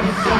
아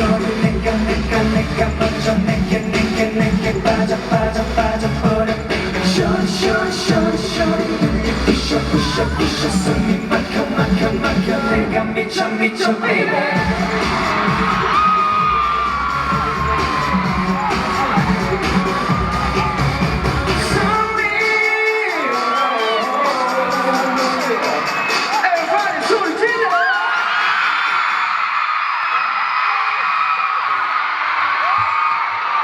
내가+ 내가+ 내가+ 내가+ 내가+ 내가+ 내가+ 내가+ 내가+ 미쳐 미쳐 baby